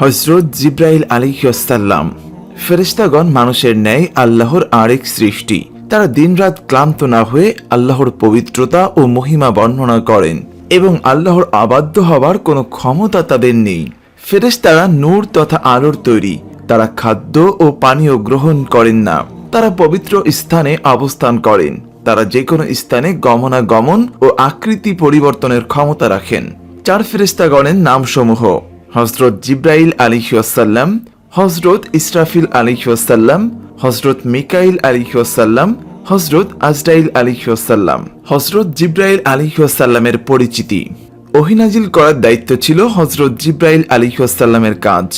হজরত জিব্রাইল আলিহাসাল্লাম ফেরেশতাগণ মানুষের ন্যায় আল্লাহর আরেক সৃষ্টি। তারা দিনরাত ক্লান্ত না হয়ে আল্লাহর পবিত্রতা ও মহিমা বর্ণনা করেন এবং আল্লাহর আবাধ্য হবার কোনো ক্ষমতা তাদের নেই। ফেরেশতারা নূর তথা আলোর তৈরি, তারা খাদ্য ও পানীয় গ্রহণ করেন না। তারা পবিত্র স্থানে অবস্থান করেন, তারা যে কোনো স্থানে গমনাগমন ও আকৃতি পরিবর্তনের ক্ষমতা রাখেন। চার ফেরেশতাগণের নামসমূহ হজরত জিব্রাইল আলিহাসাল্লাম হজরত ইসরাফিল আলিহাসাল্লাম হজরত মিকাইল আলিহাসাল্লাম হজরত আজরাইল আলিহাসাল্লাম হজরত জিব্রাইল আলিহাসাল্লামের পরিচিতি। ওহিনাজিল করার দায়িত্ব ছিল হজরত জিব্রাইল আলিহাসাল্লামের কাজ।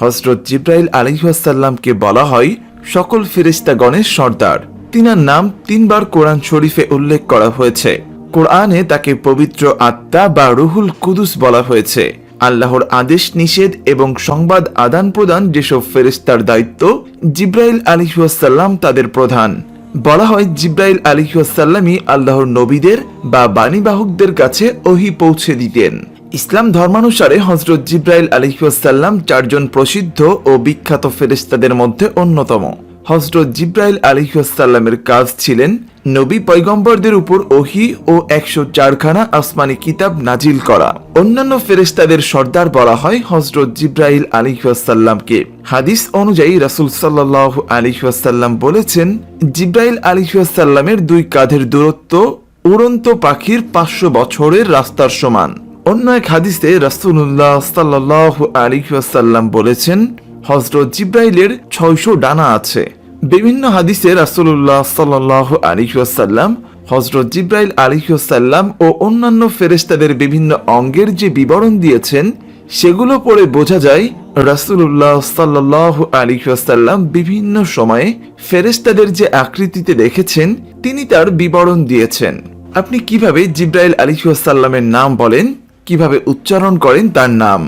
হজরত জিব্রাইল আলিহাসাল্লামকে বলা হয় সকল ফেরিস্তাগণের সর্দার। তিনার নাম তিনবার কোরআন শরীফে উল্লেখ করা হয়েছে। কোরআনে তাকে পবিত্র আত্মা বা রুহুল কুদুস বলা হয়েছে। আল্লাহর আদেশ, নিষেধ এবং সংবাদ আদান প্রদান যেসব ফেরেস্তার দায়িত্ব, জিব্রাইল আলিহাসাল্লাম তাদের প্রধান। বলা হয় জিব্রাইল আলিহাসাল্লামই আল্লাহর নবীদের বা বাণীবাহকদের কাছে ওহি পৌঁছে দিতেন। ইসলাম ধর্মানুসারে হজরত জিব্রাইল আলিহাসাল্লাম চারজন প্রসিদ্ধ ও বিখ্যাত ফেরেস্তাদের মধ্যে অন্যতম। হজরত জিব্রাইল আলিহাসাল্লামের কাজ ছিলেন নবী পৈগম্বরদের উপর ওহি ও একশো চারখানা আসমানি কিতাব নাজিল করা। অন্যান্য ফেরেস্তাদের সর্দার বলা হয় হজরত জিব্রাইল আলিহাসাল্লামকে হাদিস অনুযায়ী রাসুল সাল্লাহ আলিহাসাল্লাম বলেছেন, জিব্রাইল আলিহাসাল্লামের দুই কাঁধের দূরত্ব উড়ন্ত পাখির পাঁচশো বছরের রাস্তার সমান। অন্য এক হাদিসে রাসুল্লাহ সাল্লাহ আলিহাসাল্লাম বলেছেন হজরত জিব্রাইলের ছয়শো ডানা আছে। বিভিন্ন হাদিসে রাসুল্লাহ সাল্লাহ আলিহাসাল্লাম হজরত জিব্রাইল আলিহাসাল্লাম ও অন্যান্য ফেরেস্তাদের বিভিন্ন অঙ্গের যে বিবরণ দিয়েছেন, সেগুলো পড়ে বোঝা যায় রাসুল্লাহ সাল্লাহ আলিহাসাল্লাম বিভিন্ন সময়ে ফেরেস্তাদের যে আকৃতিতে দেখেছেন, তিনি তার বিবরণ দিয়েছেন। আপনি কীভাবে জিব্রাইল আলিহাসাল্লামের নাম বলেন, কীভাবে উচ্চারণ করেন তার নাম?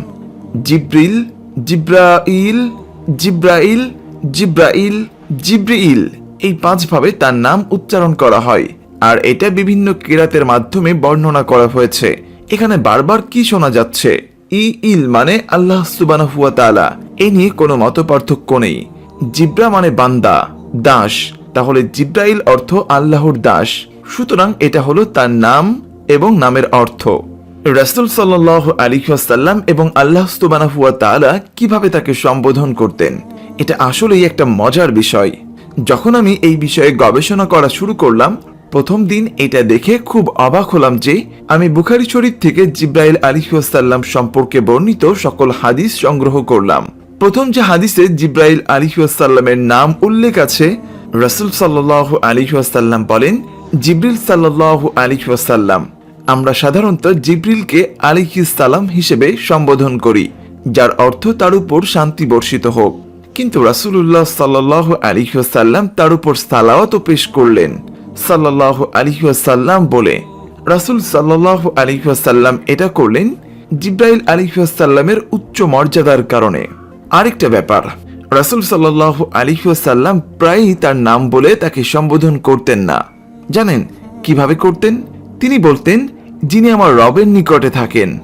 জিব্রিল জিব্রাইল জিব্রাইল জিব্রাইল, জিব্রিইল। এই পাঁচভাবে তার নাম উচ্চারণ করা হয়। আর এটা বিভিন্ন কিরাতের মাধ্যমে বর্ণনা করা হয়েছে। এখানে বারবার কি শোনা যাচ্ছে? ই ইল মানে আল্লাহ সুবানাহুয়া তালা এ নিয়ে কোনো মত পার্থক্য নেই। জিব্রা মানে বান্দা, দাস। তাহলে জিব্রাইল অর্থ আল্লাহর দাস। সুতরাং এটা হলো তার নাম এবং নামের অর্থ। রাসুল সাল্লাহ আলিহাসাল্লাম এবং আল্লাহ সুবানাহুয়া তালা কীভাবে তাকে সম্বোধন করতেন? এটা আসলেই একটা মজার বিষয়। যখন আমি এই বিষয়ে গবেষণা করা শুরু করলাম, প্রথম দিন এটা দেখে খুব অবাক হলাম যে আমি বুখারি শরীফ থেকে জিব্রাইল আলিহাসাল্লাম সম্পর্কে বর্ণিত সকল হাদিস সংগ্রহ করলাম। প্রথম যে হাদিসে জিব্রাইল আলিহাসাল্লামের নাম উল্লেখ আছে, রাসুল সাল্লাহ আলিহাসাল্লাম বলেন, জিব্রিল সাল্লাহ আলিহাসাল্লাম আমরা সাধারণত জিব্রিলকে সালাম হিসেবে সম্বোধন করি, যার অর্থ তার উপর শান্তি বর্ষিত হোক। কিন্তু রাসুল্লাহ সাল্লাহ আলিহাসাল্লাম তার উপর সালাওয়াতও পেশ করলেন। সাল্লাহ আলিহাসাল্লাম বলে, রাসুল সাল্লাহ আলিহাসাল্লাম এটা করলেন জিব্রাইল আলিহাসাল্লামের উচ্চ মর্যাদার কারণে। আরেকটা ব্যাপার, রাসুল সাল্লাহ আলিহাসাল্লাম প্রায়ই তার নাম বলে তাকে সম্বোধন করতেন না। জানেন কীভাবে করতেন? তিনি বলতেন যিনি আমার রবের নিকটে থাকেন।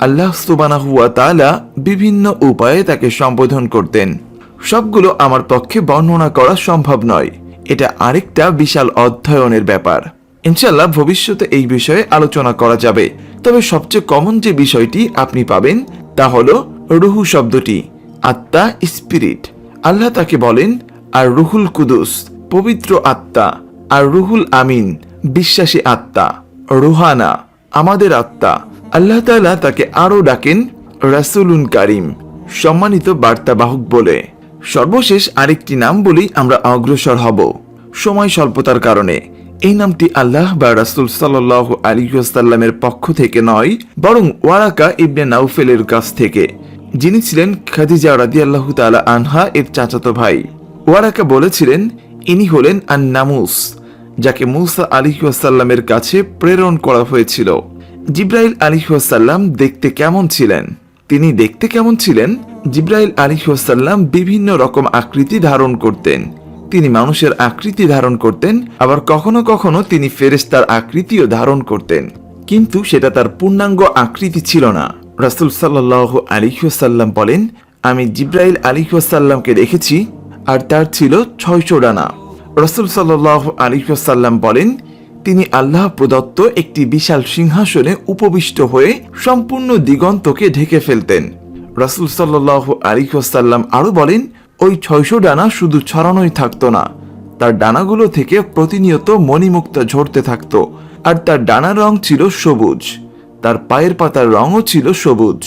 আল্লাহ সুবানাহুয়া তালা বিভিন্ন উপায়ে তাকে সম্বোধন করতেন। সবগুলো আমার পক্ষে বর্ণনা করা সম্ভব নয়। এটা আরেকটা বিশাল অধ্যয়নের ব্যাপার। ইনশাল্লাহ ভবিষ্যতে এই বিষয়ে আলোচনা করা যাবে। তবে সবচেয়ে কমন যে বিষয়টি আপনি পাবেন, তা হল রুহু শব্দটি, আত্মা, স্পিরিট। আল্লাহ তাকে বলেন আর রুহুল কুদুস, পবিত্র আত্মা। আর রুহুল আমিন, বিশ্বাসী আত্মা। রুহানা। আমাদের আত্মা, আল্লাহ তাআলা তাকে আরও ডাকেন রাসুলুন কারিম, সম্মানিত বার্তাবাহক বলে। সর্বশেষ আরেকটি নাম বলেই আমরা অগ্রসর হব। সময় স্বল্পতার কারণে। এই নামটি আল্লাহ বা রাসুল সাল্লাহ আলিহাসাল্লামের পক্ষ থেকে নয়, বরং ওয়ারাকা ইবনে নাউফেলের কাছ থেকে। যিনি ছিলেন খাদিজা রাদি আল্লাহ তালা আনহা এর চাচাতো ভাই। ওয়ারাকা বলেছিলেন, ইনি হলেন আন্নামুস। যাকে মুসা আলিহাসাল্লামের কাছে প্রেরণ করা হয়েছিল। জিব্রাইল আলিহাসাল্লাম দেখতে কেমন ছিলেন? তিনি দেখতে কেমন ছিলেন? জিব্রাইল আলিহাসাল্লাম বিভিন্ন রকম আকৃতি ধারণ করতেন। তিনি মানুষের আকৃতি ধারণ করতেন, আবার কখনো কখনো তিনি ফেরেস্তার আকৃতিও ধারণ করতেন। কিন্তু সেটা তার পূর্ণাঙ্গ আকৃতি ছিল না। রাসুল সাল্লাহ আলিহাসাল্লাম বলেন, আমি জিব্রাইল আলিহাসাল্লামকে দেখেছি, আর তার ছিল ছয়শো ডানা। রসুল সাল্লাহ আলিহাসাল্লাম বলেন, তিনি আল্লাহ প্রদত্ত একটি বিশাল সিংহাসনে উপবিষ্ট হয়ে সম্পূর্ণ দিগন্তকে ঢেকে ফেলতেন। রসুল সাল্লাহ আলিহাসাল্লাম আরও বলেন, ওই ছয়শো ডানা শুধু ছড়ানোই থাকতো না, তার ডানাগুলো থেকে প্রতিনিয়ত মণিমুক্তা ঝরতে থাকতো, আর তার ডানার রং ছিল সবুজ, তার পায়ের পাতার রঙও ছিল সবুজ।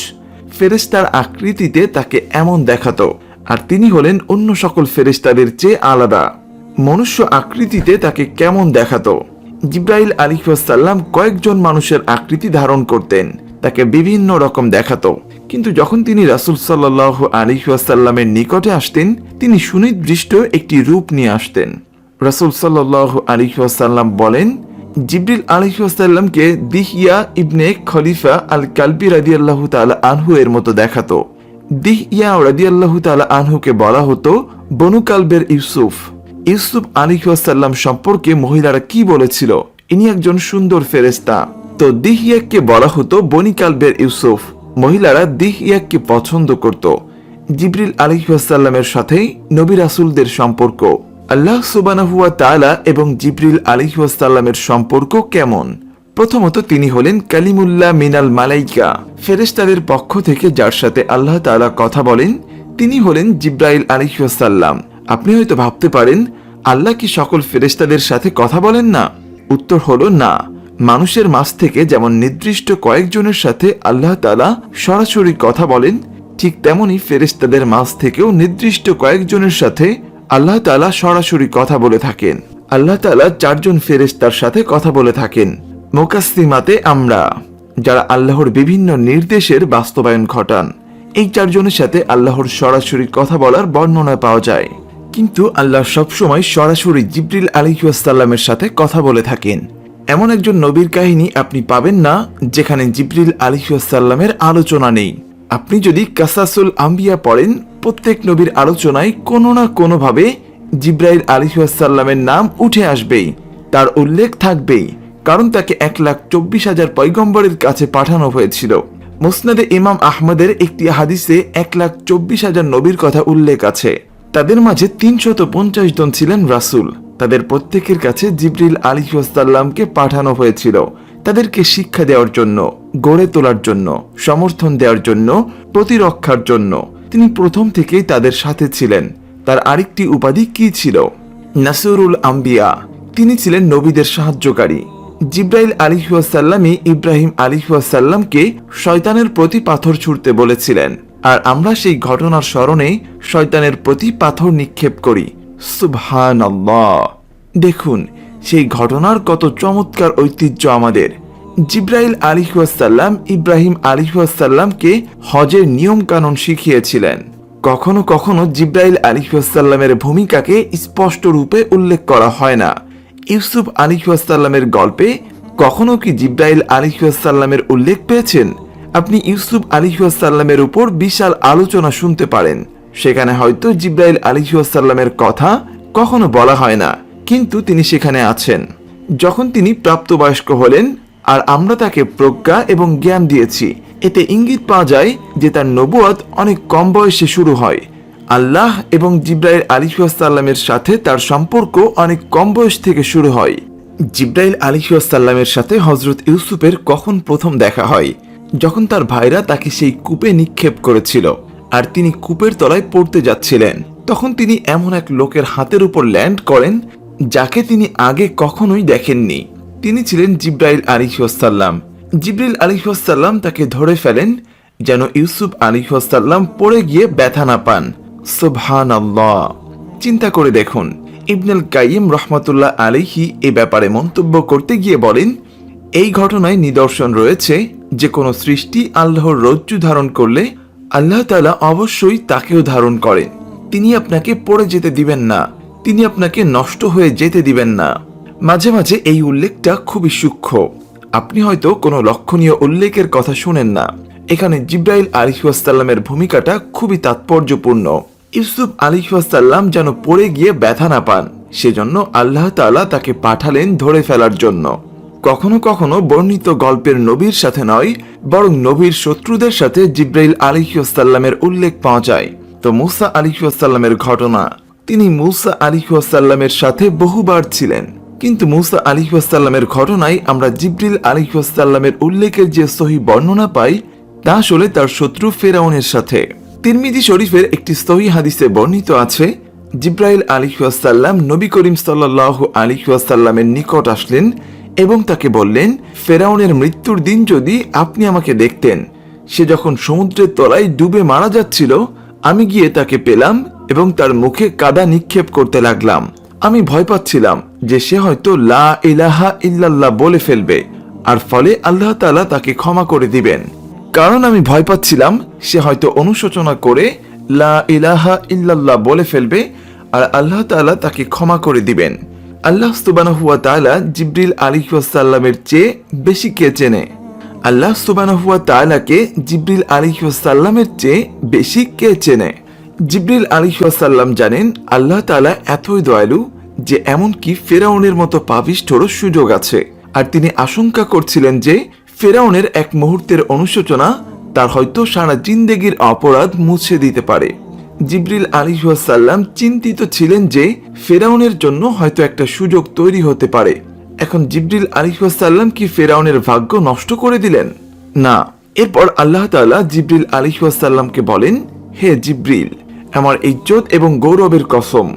ফেরেস্তার আকৃতিতে তাকে এমন দেখাতো, আর তিনি হলেন অন্য সকল ফেরেস্তাদের চেয়ে আলাদা। মনুষ্য আকৃতিতে তাকে কেমন দেখাতো? জিব্রাইল আলিহাসাল্লাম কয়েকজন মানুষের আকৃতি ধারণ করতেন, তাকে বিভিন্ন রকম দেখাতো। কিন্তু যখন তিনি রাসুল সাল্লাহ আলিহাসাল্লামের নিকটে আসতেন, তিনি সুনির্দিষ্ট একটি রূপ নিয়ে আসতেন। রাসুল সাল্লাহ আলিহাসাল্লাম বলেন, জিব্রিল আলহিউসাল্লামকে দিহিয়া ইবনে খলিফা আল কালবি রাদি আল্লাহ তালা আনহু এর মতো দেখাতো। দিহ ইয়া রাদি আল্লাহ তালা আনহুকে বলা হতো, বনু কালবের ইউসুফ। ইউসুফ আলিহাসাল্লাম সম্পর্কে মহিলারা কি বলেছিল? ইনি একজন সুন্দর ফেরেস্তা তো দিহিয়াককে বলা হতো বনি কালবের ইউসুফ। মহিলারা দিহিয়াককে পছন্দ করত। জিব্রিল আলিহাসাল্লামের সাথেই নবী রাসুলদের সম্পর্ক। আল্লাহ সুবানাহুয়া তালা এবং জিব্রিল আলিহাসাল্লামের সম্পর্ক কেমন? প্রথমত তিনি হলেন কালিমুল্লাহ মিনাল মালাইকা। ফেরেস্তাদের পক্ষ থেকে যার সাথে আল্লাহ তালা কথা বলেন, তিনি হলেন জিব্রাইল আলিহাসাল্লাম আপনি হয়তো ভাবতে পারেন, আল্লাহ কি সকল ফেরেস্তাদের সাথে কথা বলেন না? উত্তর হলো না। মানুষের মাঝ থেকে যেমন নির্দিষ্ট কয়েকজনের সাথে আল্লাহ তালা সরাসরি কথা বলেন, ঠিক তেমনি ফেরেস্তাদের মাঝ থেকেও নির্দিষ্ট কয়েকজনের সাথে আল্লাহ তালা সরাসরি কথা বলে থাকেন। আল্লাহ তালা চারজন ফেরেস্তার সাথে কথা বলে থাকেন। মোকাসিমাতে আমরা, যারা আল্লাহর বিভিন্ন নির্দেশের বাস্তবায়ন ঘটান, এই চারজনের সাথে আল্লাহর সরাসরি কথা বলার বর্ণনা পাওয়া যায়। কিন্তু আল্লাহ সবসময় সরাসরি জিব্রিল আলিহাসাল্লামের সাথে কথা বলে থাকেন। এমন একজন নবীর কাহিনী আপনি পাবেন না, যেখানে জিব্রিল আলিহাসাল্লামের আলোচনা নেই। আপনি যদি কাসাসুল আম্বিয়া পড়েন, প্রত্যেক নবীর আলোচনায় কোনো না কোনোভাবে জিব্রাইল আলিহাসাল্লামের নাম উঠে আসবেই। তার উল্লেখ থাকবেই, কারণ তাকে এক লাখ চব্বিশ হাজার পৈগম্বরের কাছে পাঠানো হয়েছিল। মুসনাদে ইমাম আহমদের একটি হাদিসে এক লাখ চব্বিশ হাজার নবীর কথা উল্লেখ আছে। তাদের মাঝে তিনশত পঞ্চাশ জন ছিলেন রাসুল। তাদের প্রত্যেকের কাছে জিব্রিল আলিহাসাল্লামকে পাঠানো হয়েছিল। তাদেরকে শিক্ষা দেওয়ার জন্য, গড়ে তোলার জন্য, সমর্থন দেওয়ার জন্য, প্রতিরক্ষার জন্য। তিনি প্রথম থেকেই তাদের সাথে ছিলেন। তার আরেকটি উপাধি কি ছিল? নাসরুল আম্বিয়া। তিনি ছিলেন নবীদের সাহায্যকারী। জিব্রাইল আলিহাসাল্লামই ইব্রাহিম আলিহাসাল্লামকে শয়তানের প্রতি পাথর ছুঁড়তে বলেছিলেন। আর আমরা সেই ঘটনার স্মরণে শয়তানের প্রতি পাথর নিক্ষেপ করি। সুবহান দেখুন, সেই ঘটনার কত চমৎকার ঐতিহ্য আমাদের। জিব্রাইল আলিহাসাল্লাম ইব্রাহিম আলিহাসাল্লামকে হজের নিয়ম কানুন শিখিয়েছিলেন। কখনো কখনো জিব্রাইল আলিহাসাল্লামের ভূমিকাকে স্পষ্ট রূপে উল্লেখ করা হয় না। ইউসুফ আলিহাসাল্লামের গল্পে কখনো কি জিব্রাইল আলিহাসাল্লামের উল্লেখ পেয়েছেন? আপনি ইউসুফ আলিহাসাল্লামের উপর বিশাল আলোচনা শুনতে পারেন। সেখানে হয়তো জিব্রাইল আলিহাসাল্লামের কথা কখনো বলা হয় না, কিন্তু তিনি সেখানে আছেন। যখন তিনি প্রাপ্তবয়স্ক হলেন, আর আমরা তাকে প্রজ্ঞা এবং জ্ঞান দিয়েছি, এতে ইঙ্গিত পাওয়া যায় যে তার নবুয়াত অনেক কম বয়সে শুরু হয়। আল্লাহ এবং জিব্রাইল আলিহাসাল্লামের সাথে তার সম্পর্ক অনেক কম বয়স থেকে শুরু হয়। জিব্রাইল আলিহাসাল্লামের সাথে হজরত ইউসুফের কখন প্রথম দেখা হয়? যখন তার ভাইরা তাকে সেই কূপে নিক্ষেপ করেছিল আর তিনি কূপের তলায় পড়তে যাচ্ছিলেন, তখন তিনি এমন এক লোকের হাতের উপর ল্যান্ড করেন যাকে তিনি আগে কখনোই দেখেননি। তিনি ছিলেন জিব্রাইল আলিহাসাল্লাম জিব্রাইল আলিহাসাল্লাম তাকে ধরে ফেলেন যেন ইউসুফ আলিহাসাল্লাম পড়ে গিয়ে ব্যথা না পান। সুবহান চিন্তা করে দেখুন, ইবনুল কাইম রহমতুল্লাহ আলিহি এ ব্যাপারে মন্তব্য করতে গিয়ে বলেন এই ঘটনায় নিদর্শন রয়েছে যে কোনো সৃষ্টি আল্লাহর রজ্জু ধারণ করলে আল্লাহ তালা অবশ্যই তাকেও ধারণ করেন। তিনি আপনাকে পড়ে যেতে দিবেন না। তিনি আপনাকে নষ্ট হয়ে যেতে দিবেন না। মাঝে মাঝে এই উল্লেখটা খুবই সূক্ষ্ম। আপনি হয়তো কোনো লক্ষণীয় উল্লেখের কথা শুনেন না। এখানে জিব্রাইল আলিহাসাল্লামের ভূমিকাটা খুবই তাৎপর্যপূর্ণ। ইউসুফ আলিহাসাল্লাম যেন পড়ে গিয়ে ব্যথা না পান, সেজন্য আল্লাহ তাআলা তাকে পাঠালেন ধরে ফেলার জন্য। কখনো কখনো বর্ণিত গল্পের নবীর সাথে নয়, বরং নবীর শত্রুদের সাথে জিব্রাইল আলিহাসাল্লামের উল্লেখ পাওয়া যায়। তো মুসা আলিহাসাল্লামের ঘটনা। তিনি মুসা আলিহাসাল্লামের সাথে বহুবার ছিলেন। কিন্তু মুসা আলিহাসাল্লামের ঘটনায় আমরা জিব্রিল আলিহাসাল্লামের উল্লেখের যে সহি বর্ণনা পাই, তা আসলে তার শত্রু ফেরাউনের সাথে। তিরমিজি শরীফের একটি সহি হাদিসে বর্ণিত আছে, জিব্রাইল আলিহাসাল্লাম নবী করিম সাল্লাহ আলিহাসাল্লামের নিকট আসলেন এবং তাকে বললেন, ফেরাউনের মৃত্যুর দিন যদি আপনি আমাকে দেখতেন, সে যখন সমুদ্রের তলায় ডুবে মারা যাচ্ছিল, আমি গিয়ে তাকে পেলাম এবং তার মুখে কাদা নিক্ষেপ করতে লাগলাম। আমি ভয় পাচ্ছিলাম যে সে হয়তো লা ইলাহা ইল্লাল্লাহ বলে ফেলবে, আর ফলে আল্লাহ তাআলা তাকে ক্ষমা করে দিবেন। কারণ আমি ভয় পাচ্ছিলাম সে হয়তো অনুশোচনা করে লা ইলাহা ইল্লাল্লাহ বলে ফেলবে, আর আল্লাহ তাআলা তাকে ক্ষমা করে দিবেন। আল্লাহ সুবানাহু ওয়া তাআলা জিব্রিল আলাইহিসসালামের চেয়ে বেশি কে চেনে? আল্লাহ সুবানাহু ওয়া তাআলাকে জিব্রিল আলাইহিসসালামের চেয়ে বেশি কে চেনে? জিব্রিল আলাইহিসসালাম জানেন, আল্লাহ তাআলা এতই দয়ালু যে এমনকি ফেরাউনের মতো পাপিষ্ঠরও সুযোগ আছে। আর তিনি আশঙ্কা করছিলেন যে ফেরাউনের এক মুহূর্তের অনুশোচনা তার হয়তো সারা জিন্দেগির অপরাধ মুছে দিতে পারে। জিব্রিল আলিহাসাল্লাম চিন্তিত ছিলেন যে ফেরাউনের জন্য হয়তো একটা সুযোগ তৈরি হতে পারে। এখন জিব্রিল আলিহাসাল্লাম কি ফেরাউনের ভাগ্য নষ্ট করে দিলেন? না। এরপর আল্লাহ তাআলা জিব্রিল আলিহাসাল্লামকে বলেন, হে জিব্রিল, আমার ইজ্জত এবং গৌরবের কসম।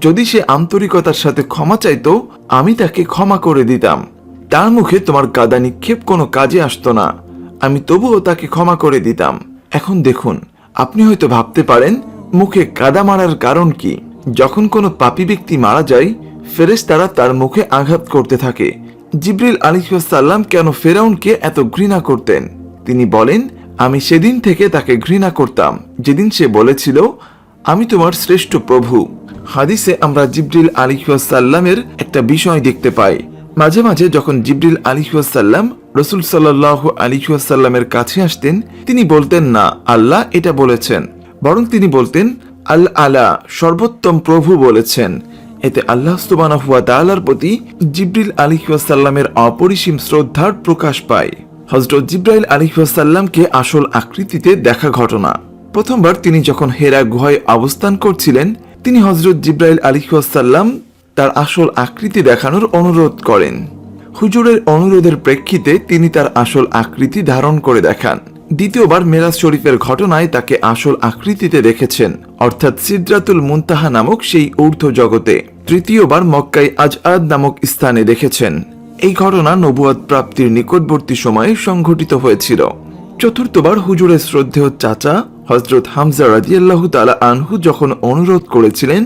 যদি সে আন্তরিকতার সাথে ক্ষমা চাইতো, আমি তাকে ক্ষমা করে দিতাম। তার মুখে তোমার কাদা নিক্ষেপ কোনো কাজে আসতো না। আমি তবুও তাকে ক্ষমা করে দিতাম। এখন দেখুন, আপনি হয়তো ভাবতে পারেন মুখে কাদা মারার কারণ কি? যখন কোনো পাপী ব্যক্তি মারা যায় ফেরেস তারা তার মুখে আঘাত করতে থাকে। জিব্রিল আলিহাসাল্লাম কেন ফেরাউনকে এত ঘৃণা করতেন? তিনি বলেন, আমি সেদিন থেকে তাকে ঘৃণা করতাম। যেদিন সে বলেছিল, আমি তোমার শ্রেষ্ঠ প্রভু। হাদিসে আমরা জিব্রিল আলিহাসাল্লামের একটা বিষয় দেখতে পাই। মাঝে মাঝে যখন জিব্রিল আলিহাসাল্লাম রসুল সাল্লাহ আলিহাসাল্লামের কাছে আসতেন, তিনি বলতেন, না, আল্লাহ এটা বলেছেন। বরং তিনি বলতেন, আল আলা, সর্বোত্তম প্রভু বলেছেন। এতে আল্লাহ সুবানাহুয়া তাআলার প্রতি জিব্রিল আলিহাসাল্লামের অপরিসীম শ্রদ্ধার প্রকাশ পায়। হজরত জিব্রাইল আলিহাসাল্লামকে আসল আকৃতিতে দেখা ঘটনা। প্রথমবার তিনি যখন হেরা গুহায় অবস্থান করছিলেন, তিনি হজরত জিব্রাইল আলিহাসাল্লাম তার আসল আকৃতি দেখানোর অনুরোধ করেন। হুজুরের অনুরোধের প্রেক্ষিতে তিনি তার আসল আকৃতি ধারণ করে দেখান। দ্বিতীয়বার মেরাজ শরীফের ঘটনায় তাকে আসল আকৃতিতে দেখেছেন, অর্থাৎ সিদ্রাতুল মুনতাহা নামক সেই ঊর্ধ্ব জগতে। তৃতীয়বার মক্কাই আজআদ নামক স্থানে দেখেছেন। এই ঘটনা নবুয়াদ প্রাপ্তির নিকটবর্তী সময়ে সংঘটিত হয়েছিল। চতুর্থবার হুজুরের শ্রদ্ধেয় চাচা হজরত হামজা রাজিয়াল্লাহু তালা আনহু যখন অনুরোধ করেছিলেন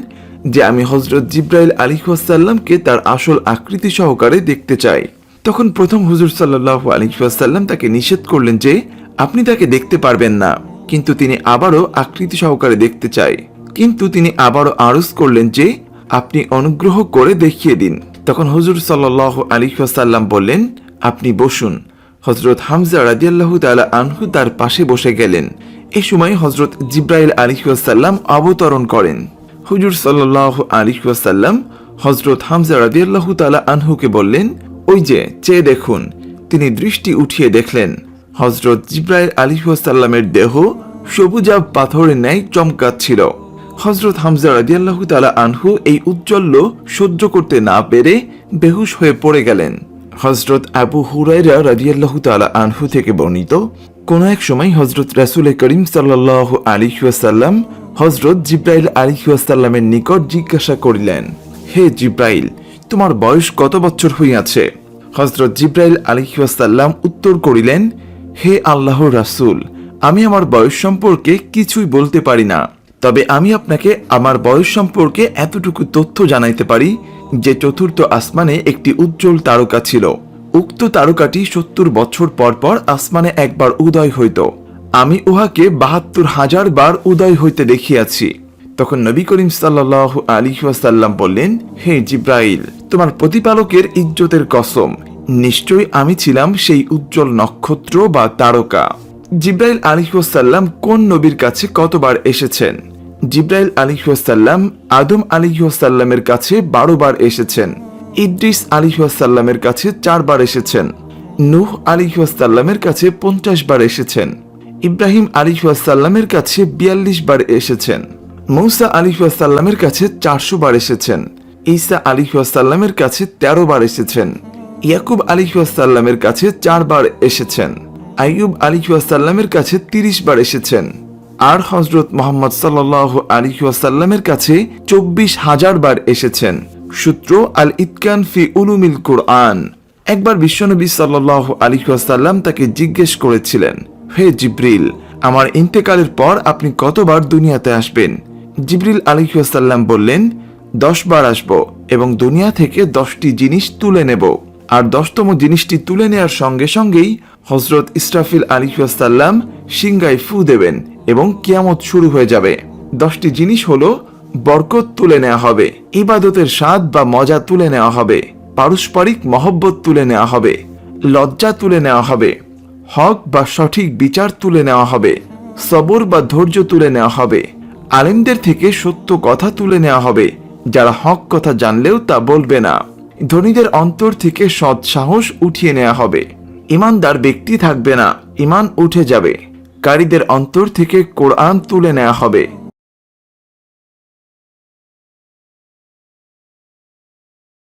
যে আমি হজরত জিব্রাইল আলিহাসাল্লামকে তার আসল আকৃতি সহকারে দেখতে চাই, তখন প্রথম হুজুর সাল্লাহ আলিহাসাল্লাম তাকে নিষেধ করলেন যে আপনি তাকে দেখতে পারবেন না, কিন্তু তিনি আবারও আকৃতি সহকারে দেখতে চাই। কিন্তু তিনি আবারও আরজ করলেন যে, আপনি অনুগ্রহ করে দেখিয়ে দিন। তখন হুজুর সাল্লাহ আলিহাসাল্লাম বললেন, আপনি বসুন। হজরত হামজা রাজিয়াল্লাহু তালা আনহু তার পাশে বসে গেলেন। এ সময় হজরত জিব্রাইল আলিহাসাল্লাম অবতরণ করেন। হুজুর সাল্লাহ আলিহাসাল্লাম হজরত হামজা রাদিয়াল্লাহু তালা আনহুকে বললেন, ওই যে, চেয়ে দেখুন। তিনি দৃষ্টি উঠিয়ে দেখলেন। হজরত জিব্রাইল আলিহাসাল্লামের দেহ সবুজাব পাথরের ন্যায় চমকাচ্ছিল। হজরত হামজা রাদিয়াল্লাহু তালা আনহু এই উজ্জ্বল্য সহ্য করতে না পেরে বেহুশ হয়ে পড়ে গেলেন। হজরত আবু হুরাইরা রাদিয়াল্লাহু তালা আনহু থেকে বর্ণিত, কোন এক সময় হজরত রাসুল করিম সাল্লাহ আলিহাসাল্লাম হজরত জিব্রাইল আলিহাসাল্লামের নিকট জিজ্ঞাসা করিলেন, হে জিব্রাইল, তোমার বয়স কত বছর হইয়াছে? হজরত জিব্রাইল আলিহাসাল্লাম উত্তর করিলেন হে আল্লাহর রাসূল, আমি আমার বয়স সম্পর্কে কিছুই বলতে পারি না। তবে আমি আপনাকে আমার বয়স সম্পর্কে এতটুকু তথ্য জানাইতে পারি যে চতুর্থ আসমানে একটি উজ্জ্বল তারকা ছিল। উক্ত তারকাটি সত্তর বছর পর পর আসমানে একবার উদয় হইত। আমি উহাকে বাহাত্তর হাজার বার উদয় হইতে দেখিয়াছি। তখন নবী করিম সাল্লাহ আলী ওয়াসাল্লাম বললেন, হে জিব্রাইল, তোমার প্রতিপালকের ইজ্জতের কসম নিশ্চয়ই আমি ছিলাম সেই উজ্জ্বল নক্ষত্র বা তারকা। জিব্রাইল আলিহাসাল্লাম কোন নবীর কাছে কতবার এসেছেন? জিব্রাইল আলিহাসাল্লাম আদম আলিহাসাল্লামের কাছে বারো বার এসেছেন। ইদ্রিস আলিহাসাল্লামের কাছে চারবার এসেছেন। নূহ আলিহাসাল্লামের কাছে পঞ্চাশ বার এসেছেন। ইব্রাহিম আলিহাসাল্লামের কাছে বিয়াল্লিশ বার এসেছেন। মৌসা আলিহাসাল্লামের কাছে চারশো বার এসেছেন। ঈসা আলিহাসাল্লামের কাছে তেরো বার এসেছেন। ইয়াকুব আলিহাসাল্লামের কাছে চারবার এসেছেন। আইয়ুব আলিহাসাল্লামের কাছে তিরিশ বার এসেছেন। আর হজরত মোহাম্মদ সাল্লাহ আলিহাসাল্লামের কাছে চব্বিশ হাজার বার এসেছেন। সূত্র আল ইতকান ফি উলুমিল কুরআন। একবার বিশ্বনবী সাল্লাহ আলিহাসাল্লাম তাকে জিজ্ঞেস করেছিলেন, হে জিব্রিল, আমার ইন্তেকালের পর আপনি কতবার দুনিয়াতে আসবেন? জিব্রিল আলিহাসাল্লাম বললেন দশ বার আসব এবং দুনিয়া থেকে দশটি জিনিস তুলে নেব। আর দশতম জিনিসটি তুলে নেওয়ার সঙ্গে সঙ্গেই হজরত ইসরাফিল আলিহাসাল্লাম সিংগায় ফু দেবেন এবং কিয়ামত শুরু হয়ে যাবে। দশটি জিনিস হলো, বরকত তুলে নেওয়া হবে, ইবাদতের স্বাদ বা মজা তুলে নেওয়া হবে, পারস্পরিক মহব্বত তুলে নেওয়া হবে, লজ্জা তুলে নেওয়া হবে, হক বা সঠিক বিচার তুলে নেওয়া হবে, সবর বা ধৈর্য তুলে নেওয়া হবে, আলেমদের থেকে সত্য কথা তুলে নেওয়া হবে, যারা হক কথা জানলেও তা বলবে না। ধনীদের অন্তর থেকে সৎ সাহস উঠিয়ে নেওয়া হবে। ইমানদার ব্যক্তি থাকবে না, ইমান উঠে যাবে। কারীদের অন্তর থেকে কোরআন তুলে নেওয়া হবে।